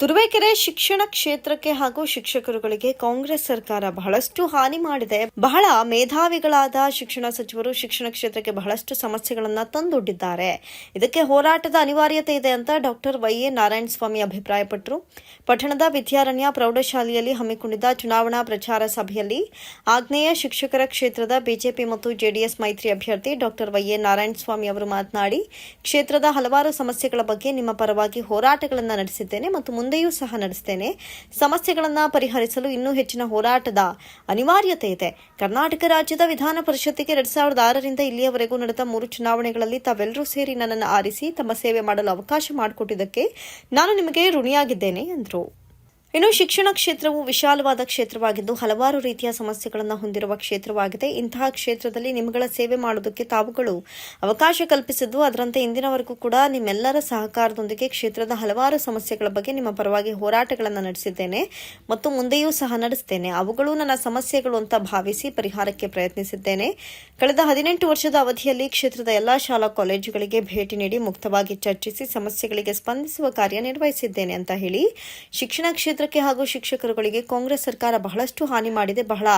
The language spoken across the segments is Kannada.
ತುರುವೇಕೆರೆ ಶಿಕ್ಷಣ ಕ್ಷೇತ್ರಕ್ಕೆ ಹಾಗೂ ಶಿಕ್ಷಕರುಗಳಿಗೆ ಕಾಂಗ್ರೆಸ್ ಸರ್ಕಾರ ಬಹಳಷ್ಟು ಹಾನಿ ಮಾಡಿದೆ. ಬಹಳ ಮೇಧಾವಿಗಳಾದ ಶಿಕ್ಷಣ ಸಚಿವರು ಶಿಕ್ಷಣ ಕ್ಷೇತ್ರಕ್ಕೆ ಬಹಳಷ್ಟು ಸಮಸ್ಯೆಗಳನ್ನ ತಂದೊಡ್ಡಿದ್ದಾರೆ. ಇದಕ್ಕೆ ಹೋರಾಟದ ಅನಿವಾರ್ಯತೆ ಇದೆ ಅಂತ doctor Y A Narayana Swamy ಅಭಿಪ್ರಾಯಪಟ್ಟರು ಪಟ್ಟಣದ ವಿದ್ಯಾರಣ್ಯ ಪ್ರೌಢಶಾಲೆಯಲ್ಲಿ ಹಮ್ಮಿಕೊಂಡಿದ್ದ ಚುನಾವಣಾ ಪ್ರಚಾರ ಸಭೆಯಲ್ಲಿ ಆಗ್ನೇಯ ಶಿಕ್ಷಕರ ಕ್ಷೇತ್ರದ ಬಿಜೆಪಿ ಮತ್ತು ಜೆಡಿಎಸ್ ಮೈತ್ರಿ ಅಭ್ಯರ್ಥಿ doctor Y A Narayana Swamy ಅವರು ಮಾತನಾಡಿ, ಕ್ಷೇತ್ರದ ಹಲವಾರು ಸಮಸ್ಯೆಗಳ ಬಗ್ಗೆ ನಿಮ್ಮ ಪರವಾಗಿ ಹೋರಾಟಗಳನ್ನು ನಡೆಸಿದ್ದೇನೆ ಮತ್ತು ಮುಂದೆಯೂ ಸಹ ನಡೆಸ್ತೇನೆ. ಸಮಸ್ಯೆಗಳನ್ನು ಪರಿಹರಿಸಲು ಇನ್ನೂ ಹೆಚ್ಚಿನ ಹೋರಾಟದ ಅನಿವಾರ್ಯತೆ ಇದೆ. ಕರ್ನಾಟಕ ರಾಜ್ಯದ ವಿಧಾನ ಪರಿಷತ್ತಿಗೆ ಎರಡ್ ಸಾವಿರದ ಆರರಿಂದ ಇಲ್ಲಿಯವರೆಗೂ ನಡೆದ ಮೂರು ಚುನಾವಣೆಗಳಲ್ಲಿ ತಾವೆಲ್ಲರೂ ಸೇರಿ ನನ್ನನ್ನು ಆರಿಸಿ ತಮ್ಮ ಸೇವೆ ಮಾಡಲು ಅವಕಾಶ ಮಾಡಿಕೊಟ್ಟಿದ್ದಕ್ಕೆ ನಾನು ನಿಮಗೆ ಋಣಿಯಾಗಿದ್ದೇನೆ ಎಂದರು ಇನ್ನು ಶಿಕ್ಷಣ ಕ್ಷೇತ್ರವು ವಿಶಾಲವಾದ ಕ್ಷೇತ್ರವಾಗಿದ್ದು ಹಲವಾರು ರೀತಿಯ ಸಮಸ್ಯೆಗಳನ್ನು ಹೊಂದಿರುವ ಕ್ಷೇತ್ರವಾಗಿದೆ. ಇಂತಹ ಕ್ಷೇತ್ರದಲ್ಲಿ ನಿಮ್ಮಗಳ ಸೇವೆ ಮಾಡುವುದಕ್ಕೆ ತಾವುಗಳು ಅವಕಾಶ ಕಲ್ಪಿಸಿದ್ದು, ಅದರಂತೆ ಇಂದಿನವರೆಗೂ ಕೂಡ ನಿಮ್ಮೆಲ್ಲರ ಸಹಕಾರದೊಂದಿಗೆ ಕ್ಷೇತ್ರದ ಹಲವಾರು ಸಮಸ್ಯೆಗಳ ಬಗ್ಗೆ ನಿಮ್ಮ ಪರವಾಗಿ ಹೋರಾಟಗಳನ್ನು ನಡೆಸಿದ್ದೇನೆ ಮತ್ತು ಮುಂದೆಯೂ ಸಹ ನಡೆಸುತ್ತೇನೆ ಅವುಗಳು ನನ್ನ ಸಮಸ್ಯೆಗಳು ಅಂತ ಭಾವಿಸಿ ಪರಿಹಾರಕ್ಕೆ ಪ್ರಯತ್ನಿಸಿದ್ದೇನೆ. ಕಳೆದ ಹದಿನೆಂಟು ವರ್ಷದ ಅವಧಿಯಲ್ಲಿ ಕ್ಷೇತ್ರದ ಎಲ್ಲಾ ಶಾಲಾ ಕಾಲೇಜುಗಳಿಗೆ ಭೇಟಿ ನೀಡಿ ಮುಕ್ತವಾಗಿ ಚರ್ಚಿಸಿ ಸಮಸ್ಯೆಗಳಿಗೆ ಸ್ಪಂದಿಸುವ ಕಾರ್ಯ ನಿರ್ವಹಿಸಿದ್ದೇನೆ ಅಂತ ಹೇಳಿ ಶಿಕ್ಷಣ ಕ್ಷೇತ್ರಕ್ಕೆ ಹಾಗೂ ಶಿಕ್ಷಕರುಗಳಿಗೆ ಕಾಂಗ್ರೆಸ್ ಸರ್ಕಾರ ಬಹಳಷ್ಟು ಹಾನಿ ಮಾಡಿದೆ. ಬಹಳ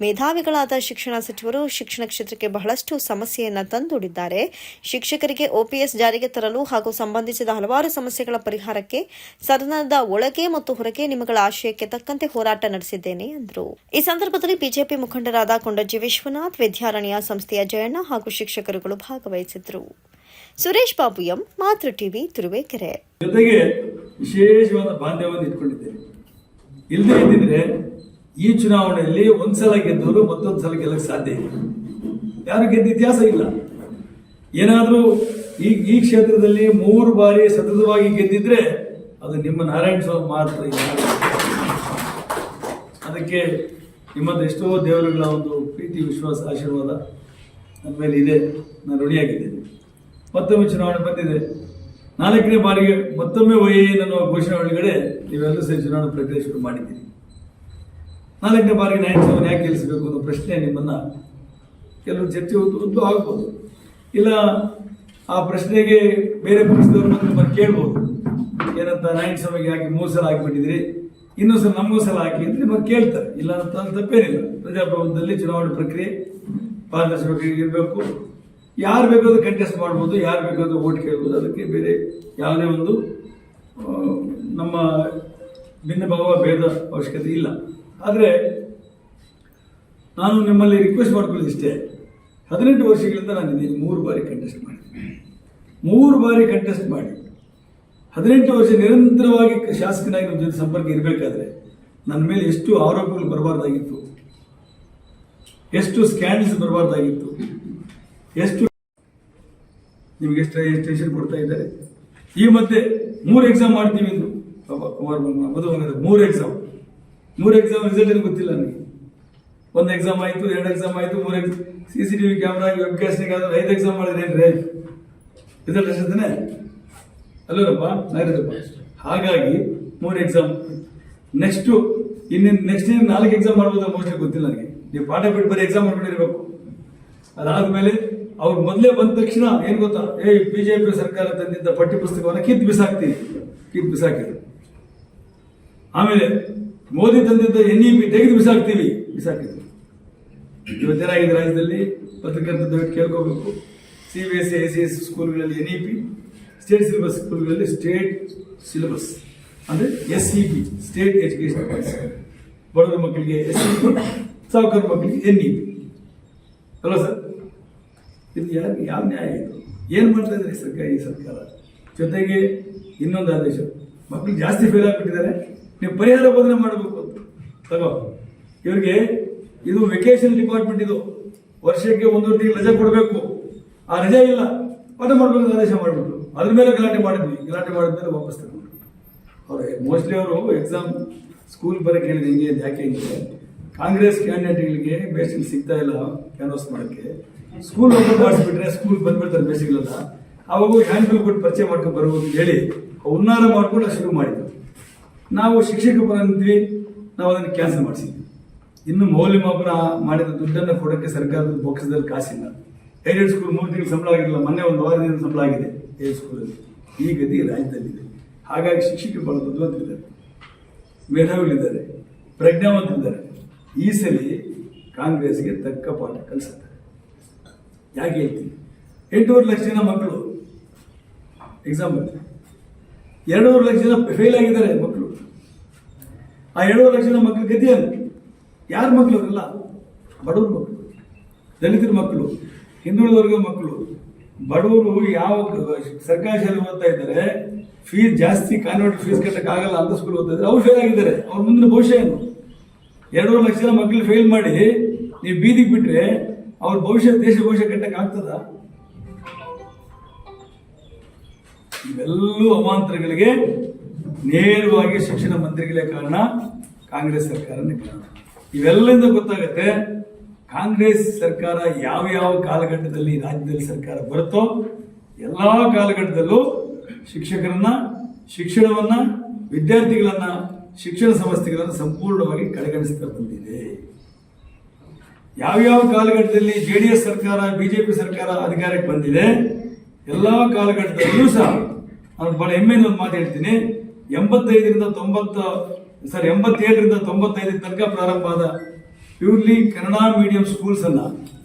ಮೇಧಾವಿಗಳಾದ ಶಿಕ್ಷಣ ಸಚಿವರು ಶಿಕ್ಷಣ ಕ್ಷೇತ್ರಕ್ಕೆ ಬಹಳಷ್ಟು ಸಮಸ್ಯೆಯನ್ನು ತಂದುಡಿದ್ದಾರೆ ಶಿಕ್ಷಕರಿಗೆ ಒಪಿಎಸ್ ಜಾರಿಗೆ ತರಲು ಹಾಗೂ ಸಂಬಂಧಿಸಿದ ಹಲವಾರು ಸಮಸ್ಯೆಗಳ ಪರಿಹಾರಕ್ಕೆ ಸದನದ ಒಳಗೆ ಮತ್ತು ಹೊರಗೆ ನಿಮಗಳ ಆಶಯಕ್ಕೆ ತಕ್ಕಂತೆ ಹೋರಾಟ ನಡೆಸಿದ್ದೇನೆ ಎಂದರು ಈ ಸಂದರ್ಭದಲ್ಲಿ ಬಿಜೆಪಿ ಮುಖಂಡರಾದ ಕೊಂಡಜ್ಜಿ ವಿಶ್ವನಾಥ್, ವಿದ್ಯಾರಣ್ಯ ಸಂಸ್ಥೆಯ ಜಯಣ್ಣ ಹಾಗೂ ಶಿಕ್ಷಕರುಗಳು ಭಾಗವಹಿಸಿದ್ರು. Suresh Babu M, Matru TV, Turuvekere. ಜೊತೆಗೆ ವಿಶೇಷವಾದ ಬಾಂಧವ್ಯವನ್ನು ಇಟ್ಕೊಂಡಿದ್ದೇನೆ. ಇಲ್ಲದೆ ಇದ್ದಿದ್ರೆ ಈ ಚುನಾವಣೆಯಲ್ಲಿ ಒಂದ್ಸಲ ಗೆದ್ದವರು ಮತ್ತೊಂದು ಸಲ ಗೆಲ್ಲಕ್ಕೆ ಸಾಧ್ಯ ಇಲ್ಲ. ಯಾರು ಗೆದ್ದ ಇತಿಹಾಸ ಇಲ್ಲ. ಏನಾದರೂ ಈ ಈ ಕ್ಷೇತ್ರದಲ್ಲಿ ಮೂರು ಬಾರಿ ಸತತವಾಗಿ ಗೆದ್ದಿದ್ರೆ ಅದು ನಿಮ್ಮ ನಾರಾಯಣ ಸ್ವಾಮಿ ಮಾತ್ರ. ಅದಕ್ಕೆ ನಿಮ್ಮದು ಎಷ್ಟೋ ದೇವರುಗಳ ಒಂದು ಪ್ರೀತಿ, ವಿಶ್ವಾಸ, ಆಶೀರ್ವಾದ ನನ್ನ ಮೇಲೆ ಇದೆ. ನಾನು ಋಣಿಯಾಗಿದ್ದೇನೆ. ಮತ್ತೊಮ್ಮೆ ಚುನಾವಣೆ ಬಂದಿದೆ. ನಾಲ್ಕನೇ ಬಾರಿಗೆ ಮತ್ತೊಮ್ಮೆ ವೈ ಅನ್ನುವ ಘೋಷಣೆ ಒಳಗಡೆ ನೀವೆಲ್ಲರೂ ಸೇರಿ ಚುನಾವಣಾ ಪ್ರಕ್ರಿಯೆ ಶುರು ಮಾಡಿದ್ದೀರಿ. ನಾಲ್ಕನೇ ಬಾರಿಗೆ ನೈನ್ ಸೆವೆನ್ ಯಾಕೆ ಗೆಲ್ಲಿಸಬೇಕು ಅನ್ನೋ ಪ್ರಶ್ನೆ ನಿಮ್ಮನ್ನ ಕೆಲವು ಚರ್ಚೆ ಉದ್ದು ಆಗ್ಬೋದು. ಇಲ್ಲ, ಆ ಪ್ರಶ್ನೆಗೆ ಬೇರೆ ಪಕ್ಷದವರು ಬಂದು ಕೇಳ್ಬೋದು. ಏನಂತ ನೈನ್ ಸೆವೆನ್ಗೆ ಯಾಕೆ ಮೂರು ಸಲ ಹಾಕಿಬಿಟ್ಟಿದ್ರಿ ಇನ್ನೊಂದು ಸಲ ನಮಗೂ ಸಲ ಹಾಕಿ ಅಂತ ನಿಮ್ಮನ್ನು ಕೇಳ್ತಾರೆ. ಇಲ್ಲ ಅಂತ ತಪ್ಪೇನಿಲ್ಲ. ಪ್ರಜಾಪ್ರಭುತ್ವದಲ್ಲಿ ಚುನಾವಣೆ ಪ್ರಕ್ರಿಯೆ ಪಾರದರ್ಶಕವಾಗಿ ಇರಬೇಕು. ಯಾರು ಬೇಕಾದ್ರೂ ಕಂಟೆಸ್ಟ್ ಮಾಡ್ಬೋದು, ಯಾರು ಬೇಕಾದ್ರೂ ಓಟ್ ಕೇಳ್ಬೋದು. ಅದಕ್ಕೆ ಬೇರೆ ಯಾವುದೇ ಒಂದು ನಮ್ಮ ಭಿನ್ನ ಭಾವ ಭೇದ ಅವಶ್ಯಕತೆ ಇಲ್ಲ. ಆದರೆ ನಾನು ನಿಮ್ಮಲ್ಲಿ ರಿಕ್ವೆಸ್ಟ್ ಮಾಡ್ಕೊಳ್ಳೋದು ಇಷ್ಟೇ. ಹದಿನೆಂಟು ವರ್ಷಗಳಿಂದ ನಾನು ಇದ್ದೀನಿ ಮೂರು ಬಾರಿ ಕಂಟೆಸ್ಟ್ ಮಾಡಿದ್ದೀನಿ ಮೂರು ಬಾರಿ ಕಂಟೆಸ್ಟ್ ಮಾಡಿ. ಹದಿನೆಂಟು ವರ್ಷ ನಿರಂತರವಾಗಿ ಶಾಸಕನಾಗಿ ನಮ್ಮ ಜೊತೆ ಸಂಪರ್ಕ ಇರಬೇಕಾದ್ರೆ ನನ್ನ ಮೇಲೆ ಎಷ್ಟು ಆರೋಪಗಳು ಬರಬಾರ್ದಾಗಿತ್ತು. ಎಷ್ಟು ಸ್ಕ್ಯಾಂಡಲ್ಸ್ ಬರಬಾರ್ದಾಗಿತ್ತು. ಎಷ್ಟು ನಿಮಗೆ ಎಷ್ಟು ಟೆನ್ಷನ್ ಕೊಡ್ತಾ ಇದ್ದಾರೆ. ಈ ಮಧ್ಯೆ ಮೂರು ಎಕ್ಸಾಮ್ ಮಾಡ್ತೀವಿ ಎಂದು ಪಾಪ ಕುಮಾರ್ ಬಂಗ- ಮಧು ಬಂಗದ ಮೂರು ಎಕ್ಸಾಮ್ ಮೂರು ಎಕ್ಸಾಮ್ ರಿಸಲ್ಟ್ ಏನು ಗೊತ್ತಿಲ್ಲ ನನಗೆ ಒಂದು ಎಕ್ಸಾಮ್ ಆಯಿತು, ಎರಡು ಎಕ್ಸಾಮ್ ಆಯಿತು, ಮೂರು exam C C T V camera webcasting ಆದ್ರೆ ಐದು ಎಕ್ಸಾಮ್ ಮಾಡಿದ್ರೇನ್ರಿ ರಿಸಲ್ಟ್ ಎಷ್ಟೇ ಅಲ್ಲೂರಪ್ಪ ನಾಗರಪ್ಪ ಹಾಗಾಗಿ ಮೂರು ಎಕ್ಸಾಮ್ ನೆಕ್ಸ್ಟು ಇನ್ನೇನು ನೆಕ್ಸ್ಟ್ ಇನ್ನು ನಾಲ್ಕು ಎಕ್ಸಾಮ್ ಮಾಡ್ಬೋದು ಮೋಸ್ಟ್ಲಿ ಗೊತ್ತಿಲ್ಲ ನನಗೆ. ನೀವು ಪಾಠ ಬಿಟ್ಟು ಬರೀ ಎಕ್ಸಾಮ್ ಮಾಡ್ಕೊಂಡಿರ್ಬೇಕು. ಅದಾದ್ಮೇಲೆ ಅವ್ರು ಮೊದಲೇ ಬಂದ ತಕ್ಷಣ ಏನು ಗೊತ್ತಾ? ಏ ಬಿಜೆಪಿ ಸರ್ಕಾರ ತಂದಿದ್ದ ಪಠ್ಯ ಪುಸ್ತಕವನ್ನು ಕಿತ್ತು ಬಿಸಾಕ್ತೀನಿ. ಕಿತ್ತು ಬಿಸಾಕಿದ್ರು. ಆಮೇಲೆ ಮೋದಿ ತಂದಿದ್ದ ಎನ್ ಇ ಪಿ ತೆಗೆದು ಬಿಸಾಕ್ತೀವಿ. ಬಿಸಾಕಿದ್ರು ಇವತ್ತೇನಾಗಿದೆ ರಾಜ್ಯದಲ್ಲಿ? ಪತ್ರಕರ್ತ ದಯವಿಟ್ಟು ಕೇಳ್ಕೋಬೇಕು. C B S C I C S ಸ್ಕೂಲ್ಗಳಲ್ಲಿ N E P state syllabus ಸ್ಕೂಲ್ಗಳಲ್ಲಿ state syllabus ಅಂದರೆ S C P state education policy ಬಡವರ ಮಕ್ಕಳಿಗೆ ಎಸ್ ಸಿ ಪಿ ಸಾವುಕಾರ ಮಕ್ಕಳಿಗೆ ಎನ್ ಇ ಪಿ ಅಲ್ಲ ಸರ್? ಇದು ಯಾರು ಯಾವ ನ್ಯಾಯ ಇದು? ಏನು ಮಾಡ್ತಾ ಇದ್ದಾರೆ ಸರ್ಕಾರ, ಈ ಸರ್ಕಾರ? ಜೊತೆಗೆ ಇನ್ನೊಂದು ಆದೇಶ. ಮಕ್ಕಳು ಜಾಸ್ತಿ ಫೇಲ್ ಆಗಿಬಿಟ್ಟಿದ್ದಾರೆ. ನೀವು ಪರಿಹಾರ ಬೋಧನೆ ಮಾಡಬೇಕು ಅಂತ. ತಗೋ. ಇವ್ರಿಗೆ ಇದು ವೆಕೇಶನ್ ಡಿಪಾರ್ಟ್ಮೆಂಟ್ ಇದು. ವರ್ಷಕ್ಕೆ ಒಂದೂವರೆ ತಿಂಗಳು ರಜೆ ಕೊಡಬೇಕು. ಆ ರಜೆ ಇಲ್ಲ. ಪಾಠ ಮಾಡಬೇಕು ಆದೇಶ ಮಾಡಿಬಿಟ್ರು. ಅದ್ರ ಮೇಲೆ ಗಲಾಟೆ ಮಾಡಿದ್ವಿ. ಗಲಾಟೆ ಮಾಡಿದ್ಮೇಲೆ ವಾಪಸ್ ತಗೊಂಡ್ರು. ಮೋಸ್ಟ್ಲಿ ಅವರು ಎಕ್ಸಾಮ್ ಸ್ಕೂಲ್ ಬರೋಕೆ ಹೇಳಿದ ಹಿಂಗೆ ಯಾಕೆ ಹಿಂಗೆ ಕಾಂಗ್ರೆಸ್ ಕ್ಯಾಂಡಿಡೇಟ್ಗಳಿಗೆ ಬೇಸಿಗೆ ಸಿಗ್ತಾ ಇಲ್ಲ ಕ್ಯಾನ್ವಾಸ್ ಮಾಡೋಕ್ಕೆ. ಸ್ಕೂಲ್ ಓಪನ್ ಮಾಡಿಸ್ಬಿಟ್ರೆ ಸ್ಕೂಲ್ ಬಂದ್ಬಿಡ್ತಾರೆ ಬೇಸಿಗೆಲ್ಲ ಅವಾಗ ಹ್ಯಾಂಡ್ ಬಿಲ್ ಕೊಟ್ಟು ಪರಿಚಯ ಮಾಡ್ಕೊಂಡು ಬರ್ಬೋದು ಹೇಳಿ ಉನ್ನಾರ ಮಾಡಿಕೊಂಡು ಶುರು ಮಾಡಿದ್ರು. ನಾವು ಶಿಕ್ಷಕ ಬಂದ್ವಿ, ನಾವು ಅದನ್ನು ಕ್ಯಾನ್ಸಲ್ ಮಾಡಿಸಿದ್ವಿ. ಇನ್ನು ಮೌಲ್ಯಮಾಪನ ಮಾಡಿದ ದುಡ್ಡನ್ನು ಕೊಡೋಕ್ಕೆ ಸರ್ಕಾರದ ಬೋಕ್ಸದಲ್ಲಿ ಕಾಸಿಲ್ಲ. ಏಡೆಡ್ ಸ್ಕೂಲ್ ಮೂರು ತಿಂಗಳು ಸಂಬಳ ಆಗಿರಲಿಲ್ಲ, ಮೊನ್ನೆ ಒಂದು ವಾರದಿಂದ ಸಂಬಳ ಆಗಿದೆ ಏಡ್ ಸ್ಕೂಲಲ್ಲಿ ಈ ಗತಿ ರಾಜ್ಯದಲ್ಲಿದೆ. ಹಾಗಾಗಿ ಶಿಕ್ಷಕರು ಬಹಳ ಬುದ್ಧಿವಂತರಿದ್ದಾರೆ. ಮೇಧಾವಿಗಳಿದ್ದಾರೆ. ಪ್ರಜ್ಞಾವಂತರಿದ್ದಾರೆ. ಈ ಸಲ ಕಾಂಗ್ರೆಸ್ಗೆ ತಕ್ಕ ಪಾಠ ಕಲಿಸುತ್ತಾರೆ. ಯಾಕೆ ಹೇಳ್ತೀನಿ? ಎಂಟೂವರೆ ಲಕ್ಷ ಜನ ಮಕ್ಕಳು. ಎಕ್ಸಾಂಪಲ್ ಎರಡೂವರೆ ಲಕ್ಷ ಜನ ಫೇಲ್ ಆಗಿದ್ದಾರೆ ಮಕ್ಕಳು. ಆ ಎರಡೂವರೆ ಲಕ್ಷ ಜನ ಮಕ್ಕಳ ಏನು ಯಾರ ಮಕ್ಕಳು ಅವರೆಲ್ಲ? ಬಡವ್ರ ಮಕ್ಕಳು ದಲಿತರ ಮಕ್ಕಳು ಹಿಂದುಳಿದ ವರ್ಗದ ಮಕ್ಕಳು ಬಡವರು ಯಾವ ಸರ್ಕಾರಿ ಶಾಲೆ ಓದ್ತಾ ಇದ್ದಾರೆ ಫೀಸ್ ಜಾಸ್ತಿ ಕಾನ್ವೆಂಟ್ ಫೀಸ್ ಕಟ್ಟಕ್ಕೆ ಆಗಲ್ಲ ಅಂತ ಸ್ಕೂಲ್ ಓದ್ತಾ ಇದ್ದಾರೆ. ಅವ್ರು ಫೇಲ್ ಆಗಿದ್ದಾರೆ. ಅವ್ರ ಮುಂದಿನ ಭವಿಷ್ಯ ಏನು? ಎರಡೂವರೆ ಲಕ್ಷ ಜನ ಮಕ್ಕಳು ಫೇಲ್ ಮಾಡಿ, ನೀವು ಬೀದಿಗೆ ಬಿಟ್ಟರೆ ಅವ್ರ ಭವಿಷ್ಯ, ದೇಶ ಭವಿಷ್ಯ ಕಟ್ಟಕ್ಕೆ ಆಗ್ತದ? ಇವೆಲ್ಲೂ ಅವಾಂತರಗಳಿಗೆ ನೇರವಾಗಿ ಶಿಕ್ಷಣ ಮಂತ್ರಿಗಳೇ ಕಾರಣ ಕಾಂಗ್ರೆಸ್ ಸರ್ಕಾರನೇ ಕಾರಣ ಇವೆಲ್ಲದಿಂದ ಗೊತ್ತಾಗುತ್ತೆ? ಕಾಂಗ್ರೆಸ್ ಸರ್ಕಾರ ಯಾವ ಯಾವ ಕಾಲಘಟ್ಟದಲ್ಲಿ ರಾಜ್ಯದಲ್ಲಿ ಸರ್ಕಾರ ಬರುತ್ತೋ ಎಲ್ಲಾ ಕಾಲಘಟ್ಟದಲ್ಲೂ ಶಿಕ್ಷಕರನ್ನ, ಶಿಕ್ಷಣವನ್ನ, ವಿದ್ಯಾರ್ಥಿಗಳನ್ನ, ಶಿಕ್ಷಣ ಸಂಸ್ಥೆಗಳನ್ನು ಸಂಪೂರ್ಣವಾಗಿ ಕಡೆಗಣಿಸ್ತಾ ಬಂದಿದೆ. ಯಾವ್ಯಾವ ಕಾಲಘಟ್ಟದಲ್ಲಿ ಜೆ ಡಿ ಎಸ್ ಸರ್ಕಾರ ಬಿಜೆಪಿ ಸರ್ಕಾರ ಅಧಿಕಾರಕ್ಕೆ ಬಂದಿದೆ, ಎಲ್ಲಾ ಕಾಲಘಟ್ಟದಲ್ಲೂ ಸಹ ನಾನು ಬಹಳ ಹೆಮ್ಮೆಯಿಂದ ಒಂದು ಮಾತು ಹೇಳ್ತೀನಿ. ಎಂಬತ್ತೈದರಿಂದ ತೊಂಬತ್ತ ಸರ್ ಎಂಬತ್ತೇಳರಿಂದ ತೊಂಬತ್ತೈದರ ತನಕ ಪ್ರಾರಂಭ ಆದ ಪ್ಯೂರ್ಲಿ ಕನ್ನಡ ಮೀಡಿಯಂ ಸ್ಕೂಲ್ಸ್ ಅನ್ನ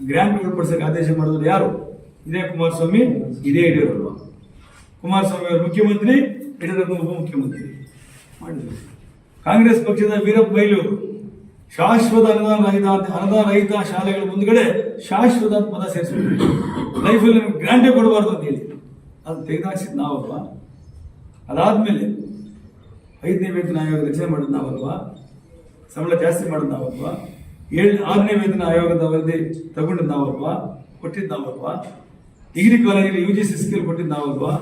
ಗ್ರಾಂಟ್ ಉಳ್ಪಡಿಸಕ್ಕೆ ಆದೇಶ ಮಾಡಿದ್ರು ಯಾರು? ಇದೇ ಕುಮಾರಸ್ವಾಮಿ ಇದೇ ಯಡಿಯೂರಪ್ಪ. ಕುಮಾರಸ್ವಾಮಿ ಅವರು ಮುಖ್ಯಮಂತ್ರಿ, ಯಡಿಯೂರಪ್ಪ ಉಪಮುಖ್ಯಮಂತ್ರಿ. ಮಾಡಿದ್ರು. ಕಾಂಗ್ರೆಸ್ ಪಕ್ಷದ ವೀರಪ್ಪ ಮೈಲು ಶಾಶ್ವತ ಅನುದಾನ ರಹಿತ ಅನುದಾನ ರಹಿತ ಶಾಲೆಗಳ ಮುಂದ್ಗಡೆ ಶಾಶ್ವತ ಪದ ಸೇರಿಸಬೇಕು. ಲೈಫಲ್ಲಿ ನಿಮ್ಗೆ ಗ್ರ್ಯಾಂಡೇ ಕೊಡಬಾರ್ದು ಅಂತ ಹೇಳಿ ಅದು ತೆಗೆದಾಕ್ಸಿದ್ ನಾವಲ್ವಾ? ಅದಾದ್ಮೇಲೆ ಐದನೇ ವೇತನ ಆಯೋಗ ರಚನೆ ಮಾಡೋದು ನಾವಲ್ವಾ? ಸಂಬಳ ಜಾಸ್ತಿ ಮಾಡೋದು ನಾವಲ್ವಾ? ಏಳು, ಆರನೇ ವೇತನ ಆಯೋಗದ ವರದಿ ತಗೊಂಡು ನಾವಲ್ವಾ? ಕೊಟ್ಟಿದ್ದು ನಾವಲ್ವಾ? ಡಿಗ್ರಿ ಕಾಲೇಜಲ್ಲಿ ಯು ಜಿ ಸಿ ಸ್ಕಿಲ್ ಕೊಟ್ಟಿದ್ದು ನಾವಲ್ವಾ?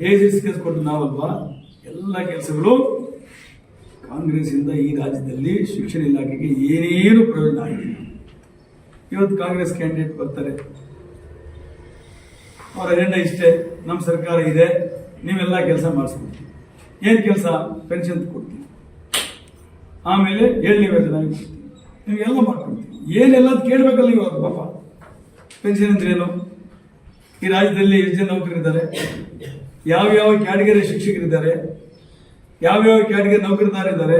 ಎ ಜಿ ಸ್ಕಿಲ್ಸ್ ಕೊಟ್ಟಿದ್ದು ನಾವಲ್ವಾ? ಎಲ್ಲ ಕೆಲಸಗಳು ಕಾಂಗ್ರೆಸ್ ಇಂದ ಈ ರಾಜ್ಯದಲ್ಲಿ ಶಿಕ್ಷಣ ಇಲಾಖೆಗೆ ಏನೇನು ಪ್ರಯೋಜನ ಆಗಿಲ್ಲ ಇವತ್ತು ಕಾಂಗ್ರೆಸ್ ಕ್ಯಾಂಡಿಡೇಟ್ ಬರ್ತಾರೆ. ಅವರ ಅಜೆಂಡಾ ಇಷ್ಟೇ. ನಮ್ಮ ಸರ್ಕಾರ ಇದೆ. ನೀವೆಲ್ಲ ಕೆಲಸ ಮಾಡಿಸ್ಕೊಡ್ತೀವಿ ಏನು ಕೆಲಸ? ಪೆನ್ಷನ್ ಕೊಡ್ತೀವಿ ಆಮೇಲೆ ಏಳನೇ ವೇತನ ಕೊಡ್ತೀವಿ ನೀವೆಲ್ಲ ಮಾಡ್ಕೊಡ್ತೀವಿ ಏನೆಲ್ಲ ಕೇಳಬೇಕಲ್ಲ ಅವ್ರು ಪಾಪ. ಪೆನ್ಷನ್ ಅಂದ್ರೆ ಏನು? ಈ ರಾಜ್ಯದಲ್ಲಿ ಎಷ್ಟು ಜನ ನೌಕರಿದ್ದಾರೆ ಯಾವ ಯಾವ ಕ್ಯಾಟಗರಿ ಶಿಕ್ಷಕರಿದ್ದಾರೆ. ಯಾವ್ಯಾವ ಕ್ಯಾಟಗರಿ ನೌಕರಿದಾರಿದ್ದಾರೆ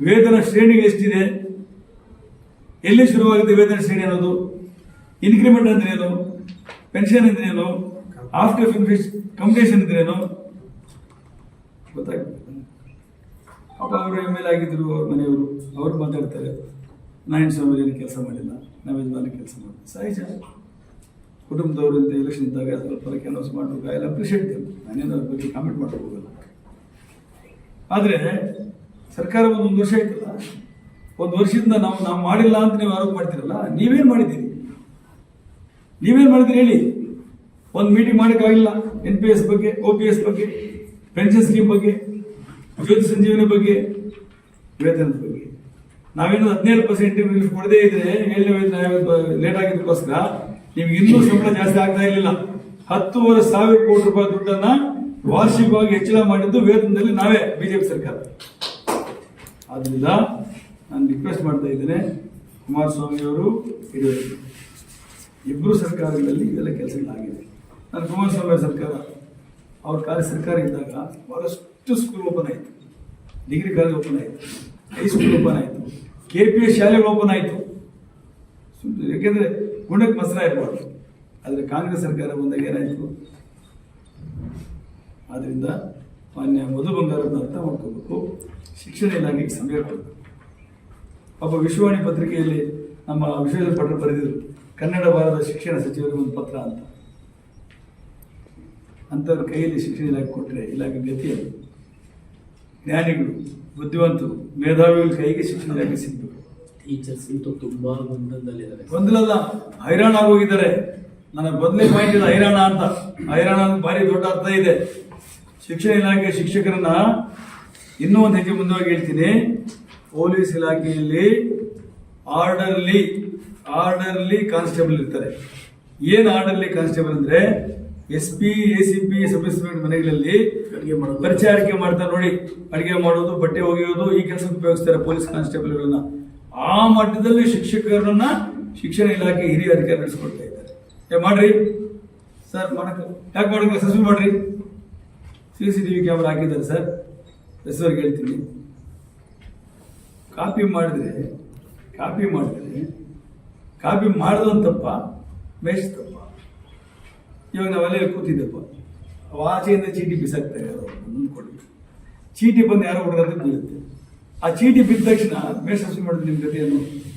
ವೇತನ ಶ್ರೇಣಿಗೆ ಎಷ್ಟಿದೆ? ಎಲ್ಲಿ ಶುರುವಾಗುತ್ತೆ ವೇತನ ಶ್ರೇಣಿ ಅನ್ನೋದು? ಇನ್ಕ್ರಿಮೆಂಟ್ ಅಂದ್ರೆ ಏನು? ಪೆನ್ಷನ್ ಅಂದ್ರೆ ಏನು? ಆಫ್ಟರ್ ಕಂಪ್ಲೀಷನ್ ಅಂದ್ರೆ ಇದ್ರೇನು? ಗೊತ್ತಾಗ್ತದೆ ಅವರು ಎಂ ಎಲ್ ಆಗಿದ್ರು ಅವ್ರ ಮನೆಯವರು. ಅವ್ರು ಮಾತಾಡ್ತಾರೆ. ನಾರಾಯಣ ಸ್ವಾಮಿ ಏನು ಕೆಲಸ ಮಾಡಿಲ್ಲ. ನಾವು ಯಜಮಾನ ಕೆಲಸ ಮಾಡಿ ಸಹಜ. ಕುಟುಂಬದವರು ಅಂತ ಎಲೆಕ್ಷನ್ ಇದ್ದಾಗ ಸ್ವಲ್ಪ ಕೆಲಸ ಮಾಡಬೇಕು. ಎಲ್ಲ ಅಪ್ರಿಷಿಯೇಟ್ ನಾನೇನು ಅದ್ರ ಬಗ್ಗೆ ಕಾಮೆಂಟ್ ಮಾಡಕ್ಕೆ ಹೋಗಲ್ಲ. ಆದರೆ ಸರ್ಕಾರ ಒಂದು ವರ್ಷ ಆಯ್ತಲ್ಲ? ಒಂದು ವರ್ಷದಿಂದ ನಾವು ನಾವು ಮಾಡಿಲ್ಲ ಅಂತ ನೀವು ಆರೋಪ ಮಾಡ್ತೀರಲ್ಲ? ನೀವೇನು ಮಾಡಿದ್ದೀರಿ? ನೀವೇನು ಮಾಡಿದ್ರಿ ಹೇಳಿ? ಒಂದು ಮೀಟಿಂಗ್ ಮಾಡೋಕ್ಕಾಗಿಲ್ಲ ಎನ್ ಪಿ ಎಸ್ ಬಗ್ಗೆ ಒ ಪಿ ಎಸ್ ಬಗ್ಗೆ ಪೆನ್ಷನ್ ಸ್ಕೀಮ್ ಬಗ್ಗೆ, ಜ್ಯೋತಿ ಸಂಜೀವನಿ ಬಗ್ಗೆ, ವೇತನದ ಬಗ್ಗೆ. ನಾವೇನು ಹದಿನೇಳು ಪರ್ಸೆಂಟ್ ರಿಲೀಫ್ ಕೊಡದೇ ಇದ್ರೆ, ಏಳನೇ ವೇತನ ಲೇಟ್ ಆಗಿದ್ದಕ್ಕೋಸ್ಕರ ನಿಮ್ಗೆ ಇನ್ನೂ ಸಂಬಳ ಜಾಸ್ತಿ ಆಗ್ತಾ ಇರಲಿಲ್ಲ. ಹತ್ತೂವರೆ ಸಾವಿರ ಕೋಟಿ ರೂಪಾಯಿ ದುಡ್ಡನ್ನ ವಾರ್ಷಿಕವಾಗಿ ಹೆಚ್ಚಳ ಮಾಡಿದ್ದು ವೇತನದಲ್ಲಿ ನಾವೇ ಬಿಜೆಪಿ ಸರ್ಕಾರ. ಆದ್ರಿಂದ ನಾನು ರಿಕ್ವೆಸ್ಟ್ ಮಾಡ್ತಾ ಇದ್ದೇನೆ, ಕುಮಾರಸ್ವಾಮಿಯವರು ಯಡಿಯೂರಪ್ಪ ಇಬ್ಬರು ಸರ್ಕಾರಗಳಲ್ಲಿ ಇದೆಲ್ಲ ಕೆಲಸಗಳಾಗಿದೆ. ನಾನು ಕುಮಾರಸ್ವಾಮಿ ಸರ್ಕಾರ, ಅವ್ರ ಕಾರ್ಯ ಸರ್ಕಾರ ಇದ್ದಾಗ ಬಹಳಷ್ಟು ಸ್ಕೂಲ್ ಓಪನ್ ಆಯಿತು. ಡಿಗ್ರಿ ಕಾಲೇಜ್ ಓಪನ್ ಆಯಿತು. ಹೈಸ್ಕೂಲ್ ಓಪನ್ ಆಯಿತು. ಕೆ ಪಿ ಎಸ್ ಶಾಲೆಗಳು ಓಪನ್ ಆಯಿತು. ಯಾಕೆಂದರೆ ಗುಂಡಕ್ಕೆ ಮಸರ ಇರಬಾರ್ದು ಆದರೆ ಕಾಂಗ್ರೆಸ್ ಸರ್ಕಾರ ಬಂದಾಗ ಏನಾಯಿತು? ಆದ್ದರಿಂದ ಮಾನ್ಯ ಮಧು ಬಂಗಾರವನ್ನು ಅರ್ಥ ಮಾಡ್ಕೋಬೇಕು. ಶಿಕ್ಷಣ ಇಲಾಖೆಗೆ ಸಮಯ ಕೊಡಬೇಕು. ಪಾಪ ವಿಶ್ವವಾಣಿ ಪತ್ರಿಕೆಯಲ್ಲಿ ನಮ್ಮ ವಿಶ್ವೇಶ್ವರ ಭಟ್ರು ಬರೆದಿದ್ರು, ಕನ್ನಡ ಭಾರತ ಶಿಕ್ಷಣ ಸಚಿವರಿಗೆ ಒಂದು ಪತ್ರ ಅಂತ. ಅಂಥವ್ರ ಕೈಯಲ್ಲಿ ಶಿಕ್ಷಣ ಇಲಾಖೆ ಕೊಟ್ಟರೆ ಇಲಾಖೆ ಗತಿ ಅದು ಜ್ಞಾನಿಗಳು ಬುದ್ಧಿವಂತರು ಮೇಧಾವಿಗಳ ಕೈಗೆ ಶಿಕ್ಷಣ ಇಲಾಖೆ ಸಿಗ್ಬೇಕು. ಟೀಚರ್ಸ್ ಅಂತೂ ತುಂಬಾ ಗೊಂದಲದಲ್ಲಿದ್ದಾರೆ. ಗೊಂದಲಲ್ಲ ಹೈರಾಣ ಆಗೋಗಿದ್ದಾರೆ. ನನಗೆ ಮೊದಲನೇ ಪಾಯಿಂಟ್ ಇಲ್ಲ ಹೈರಾಣ ಅಂತ. ಹೈರಾಣ ಅಂತ ಭಾರಿ ದೊಡ್ಡ ಅರ್ಥ ಇದೆ. ಶಿಕ್ಷಣ ಇಲಾಖೆ ಶಿಕ್ಷಕರನ್ನ ಇನ್ನೂ ಒಂದು ಹೆಜ್ಜೆ ಮುಂದುವಾಗಿ ಹೇಳ್ತೀನಿ. ಪೊಲೀಸ್ ಇಲಾಖೆಯಲ್ಲಿ ಆರ್ಡರ್ಲಿ ಆರ್ಡರ್ಲಿ ಕಾನ್ಸ್ಟೇಬಲ್ ಇರ್ತಾರೆ. ಏನು ಆರ್ಡರ್ಲಿ ಕಾನ್ಸ್ಟೇಬಲ್ ಅಂದ್ರೆ S P A C P sub inspector ಮನೆಗಳಲ್ಲಿ ಅಡುಗೆ ಮಾಡೋದು. ಪರಿಚಾರಿಕೆ ಮಾಡ್ತಾರೆ ನೋಡಿ. ಅಡಿಗೆ ಮಾಡೋದು ಬಟ್ಟೆ ಒಗೆಯೋದು ಈ ಕೆಲಸ ಉಪಯೋಗಿಸ್ತಾರೆ ಪೊಲೀಸ್ ಕಾನ್ಸ್ಟೇಬಲ್ಗಳನ್ನ. ಆ ಮಟ್ಟದಲ್ಲಿ ಶಿಕ್ಷಕರನ್ನ ಶಿಕ್ಷಣ ಇಲಾಖೆ ಹಿರಿಯ ಅಧಿಕಾರಿ ನಡೆಸ್ಕೊಡ್ತಾ ಇದ್ದಾರೆ. ಏ ಮಾಡ್ರಿ. ಸರ್ ಮಾಡಕ್ ಯಾಕೆ ಮಾಡಕ್ಕೆ ಸಸ್ಪೆಂಡ್ ಮಾಡ್ರಿ. C C T V camera ಹಾಕಿದ್ದಾರೆ ಸರ್. ಹೆಸರಿಗೆ ಹೇಳ್ತೀನಿ. ಕಾಪಿ ಮಾಡಿದ್ರೆ ಕಾಪಿ ಮಾಡಿದ್ರೆ ಕಾಪಿ ಮಾಡಿದವನ್ ತಪ್ಪ ಮೇಷ್ ತಪ್ಪ ಇವಾಗ ನಾವೆಲ್ಲ ಕೂತಿದ್ದೆಪ್ಪ. ಆಚೆಯಿಂದ ಚೀಟಿ ಬಿಸಾಕ್ತಾರೆ ಯಾರೋ ಮುಂದ್ಕೊಳ್ಳಿ ಚೀಟಿ ಬಂದು ಯಾರೋ ಹುಡುಗರ ಬೀಳುತ್ತೆ. ಆ ಚೀಟಿ ಬಿದ್ದ ತಕ್ಷಣ ಮೇಷ ಮಾಡಿದ್ರು ನಿಮ್ಮ ಗತಿಯನ್ನು. ಏನು